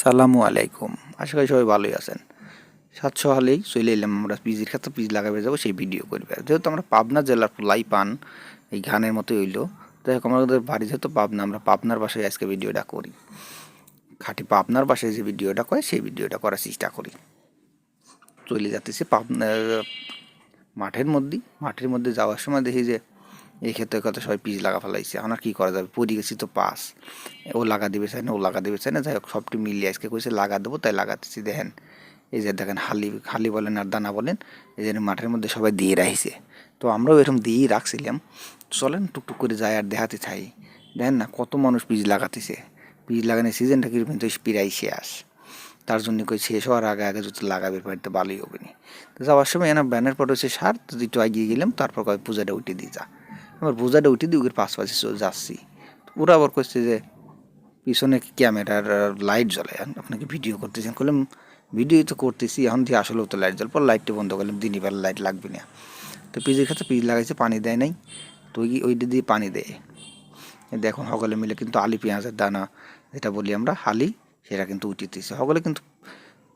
সালামু আলাইকুম। আশা করি সবাই ভালোই আছেন। সাতশো হলেই চলে এলাম আমরা। পিজির ক্ষেত্রে পিজ লাগাবে, যাব সেই ভিডিও করবে। যেহেতু আমরা পাবনা জেলার লাই পান, এই ঘানের মতোই হইল। যাই হোক, আমাদের বাড়ি যেহেতু পাবনা, আমরা পাবনার বাসায় আজকে ভিডিওটা করি। খাঁটি পাবনার বাসায় যে ভিডিওটা করে, সেই ভিডিওটা করার চেষ্টা করি। চলে যাতেছি পাবনা, মাঠের মধ্যেই। মাঠের মধ্যে যাওয়ার সময় দেখি যে এই ক্ষেত্রে সবাই পিস লাগা ফেলাইছে। এখন আর কী করা যাবে? পড়ে গেছি তো পাস। ও লাগা দেবে, চাই না, ও লাগা দেবে, চাই না, যাই হোক, সবটি মিলিয়ে আজকে কইছে লাগা দেবো, তাই লাগাতেছি দেখেন। এই যে দেখেন, হালি হালি বলেন আর দানা বলেন, এই যে মাঠের মধ্যে সবাই দিয়ে রাখছে তো আমরাও এরকম দিয়েই রাখছিলাম। চলেন, টুকটুক করে যায় আর দেখাতে চাই। দেখেন না, কত মানুষ বীজ লাগাতেছে। বীজ লাগানোর সিজনটা কিন্তু প্রায় শেষ তার জন্য কই শেষ হওয়ার আগে আগে যদি লাগাবে বাড়িতে ভালোই হবে নি তো যাওয়ার সময় এনা ব্যানার পর হচ্ছে সার তো একটু এগিয়ে গেলাম, তারপর কয় পূজাটা উঠে দিয়ে যা। আমার পূজাটা উঠে দিয়ে ওকে পাশ পাশে চলে যাচ্ছি। ওরা আবার করছে যে, পিছনে ক্যামেরার লাইট জ্বলে আপনাকে ভিডিও করতেছেন করলাম ভিডিও তো করতেছি, এখন দিয়ে আসলেও তো লাইট জ্বল পর লাইটটা বন্ধ করলাম দিনই বেলা লাইট লাগবে না। তো পিজের ক্ষেত্রে পিজ লাগাইছে, পানি দেয় নাই। তো ওই ওইটা দিয়ে পানি দেয়। দেখুন, সকলে মিলে কিন্তু আলি, পেঁয়াজের দানা, যেটা বলি আমরা হালি সেটা কিন্তু উঠিতেছে সকলে কিন্তু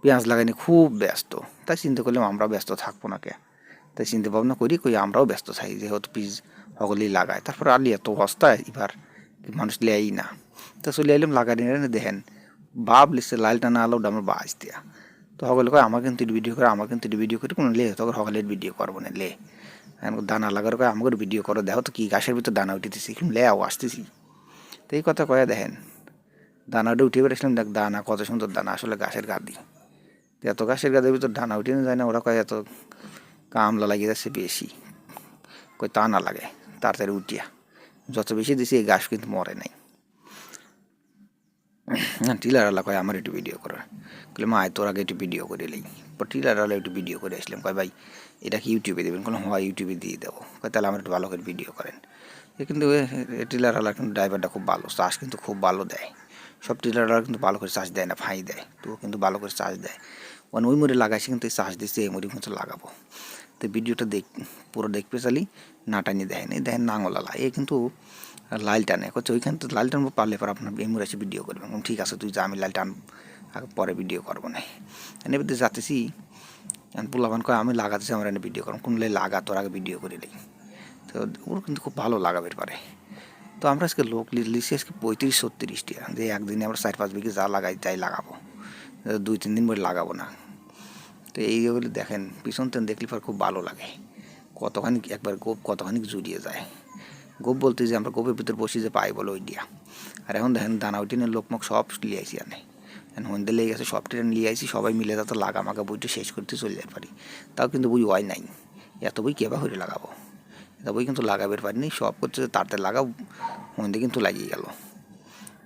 পেঁয়াজ লাগাইনি, খুব ব্যস্ত। তাই চিন্তা করলাম, আমরা ব্যস্ত থাকব না কে? তাই চিন্তা ভাবনা করি কই আমরাও ব্যস্ত থাকি, যেহেতু পিস সকলেই লাগায়। তারপর আলি এত অবস্থায় এবার মানুষ লেয়াই না। তা চলে আইলাম লাগাই নিয়ে দেখেন, বাপ লিখছে লালটা না আলো আমার বাজ দিয়া। তো সকলে কয়, আমাকে কিন্তু ভিডিও করে আমার কিন্তু ভিডিও করে, কোনো লে তখন সকলের ভিডিও করব না, লে। দানা লাগার কয়, আমাকে ভিডিও করো, দেখো তো কি গাছের ভিতর দানা উঠিতেছি লে আও আসতেছি। তো এই কথা কয়ে দেখেন, দানাটা উঠে বেড়েছিলাম দেখ দানা কত সুন্দর দানা, আসলে গাছের গাদি। এত গাছের গাদের ভিতর দানা উঠে যায় না, ওরা কয় এত কামলা লাগিয়ে যাচ্ছে বেশি। কই তা না লাগে, তাড়াতাড়ি উঠিয়া। যত বেশি দিছি এই গাছ কিন্তু মরে নাই। টিলার আলা কয়, আমার একটু ভিডিও করে। বলে মা, তোর আগে একটু ভিডিও করে এলি পর টিলার আলা একটু ভিডিও করে আসলাম। কয়, ভাই, এটা কি ইউটিউবে দেবেন? কোনো হয় ইউটিউবে দিয়ে দেবো। কয়, তাহলে আমার একটু ভালো করে ভিডিও করেন। কিন্তু টিলার আলা কিন্তু ড্রাইভারটা খুব ভালো, চাষ কিন্তু খুব ভালো দেয়। সব টিলার আলা কিন্তু ভালো করে চাষ দেয় না, ফাঁই দেয়। তো কিন্তু ভালো করে চাষ দেয়। মানে ওই মুড়ে লাগাইছে কিন্তু চাষ দিচ্ছে এই মুড়ি কিন্তু লাগাবো। তো ভিডিওটা দেখ, পুরো দেখবে চালি, না টানি দেখেন দেখেন নাঙলালা এ কিন্তু লাল টানে। করছে ওইখান তো লাল টানবো, পারলে পর আপনার এমুর এসে ভিডিও করবেন ঠিক আছে, তুই যা, আমি লাল টান পরে ভিডিও করব না। এনে এবার যাতেছি পোলাবান কয়, আমি লাগাতেছি, আমার এনে ভিডিও করব। কোন লাগা, তোর আগে ভিডিও করে দিই তো ওর কিন্তু খুব ভালো লাগাবে পারে তো আমরা আজকে লোক লিখছি আজকে পঁয়ত্রিশ ছত্রিশটি যে একদিনে আমরা চার পাঁচ বিঘে যা লাগাই, তাই লাগাবো। দুই, তিন দিন পরে লাগাবো না। তো এইগুলি দেখেন, পিছন তেন দেখলে পর খুব ভালো লাগে। কতখানি একবার গোপ কতখানি জুড়িয়ে যায়। গোপ বলতে যে আমরা গোপের ভিতর বসি যে পাই বলো ওই দিয়া। আর এখন দেখেন দানা উঠিনের লোকমুখ সব লিয়ে আইসি আনে হন্দে লেগে গেছে, সব ট্রেন নিয়ে আইসি, সবাই মিলে তাতে লাগা মাগা বইটা শেষ করতে চলে যেতে পারি। তাও কিন্তু বই হয় নাই। এত বই কেবা হয়ে লাগাবো? এত বই কিন্তু লাগাবার পারিনি সব করছে তাড়াতাড়ি লাগাও হন্দে কিন্তু লাগিয়ে গেল।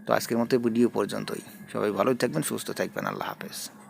তো আজকের মতো ভিডিও পর্যন্তই। সবাই ভালোই থাকবেন, সুস্থ থাকবেন, আল্লাহ হাফেজ।